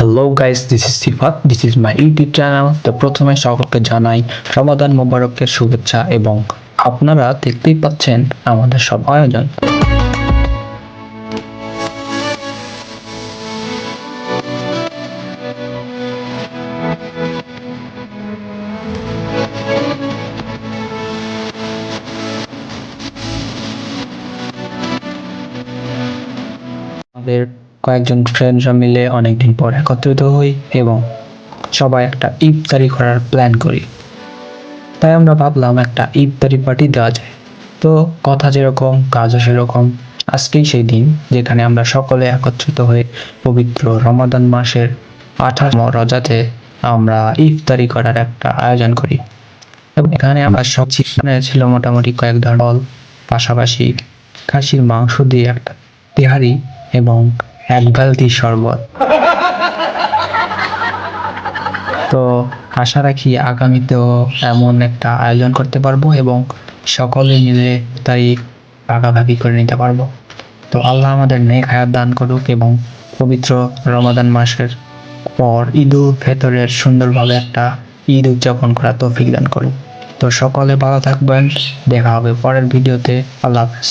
Hello guys this is Sifat this is my YouTube channel তো প্রথমে সকলকে জানাই রমাদান মোবারকের শুভেচ্ছা এবং আপনারা দেখতেই পাচ্ছেন আমাদের সব আয়োজন। আমাদের কয়েকজন ফ্রেন্ডরা মিলে অনেকদিন পর একত্রিত হই এবং সবাই একটা ইফতারি করার প্ল্যান করি। তাই আমরা ভাবলাম একটা ইফতারি পার্টি দেওয়া যায়। তো কথা যেরকম, কাজও সেরকম। আজকেই সেই দিন যেখানে আমরা সকলে একত্রিত হয়ে পবিত্র রমাদান মাসের আঠাশ রজাতে আমরা ইফতারি করার একটা আয়োজন করি। এবং এখানে আমরা সব চিকেনে ছিল মোটামুটি কয়েক ধরনের পাশাপাশি খাসির মাংস দিয়ে একটা তেহারি এবং এক বালতি শরবত। তো আশা রাখি আগামীতেও এমন একটা আয়োজন করতে পারব এবং সকলে মিলে তাই ভাগাভাগি করে নিতে পারব। তো আল্লাহ আমাদের নেক হায়াত দান করুক এবং পবিত্র রমাদান মাসের পর ঈদ উল ফেতরের সুন্দরভাবে একটা ঈদ উদযাপন করা তৌফিক দান করুক। তো সকলে ভালো থাকবেন। দেখা হবে পরের ভিডিওতে। আল্লাহ হাফেজ।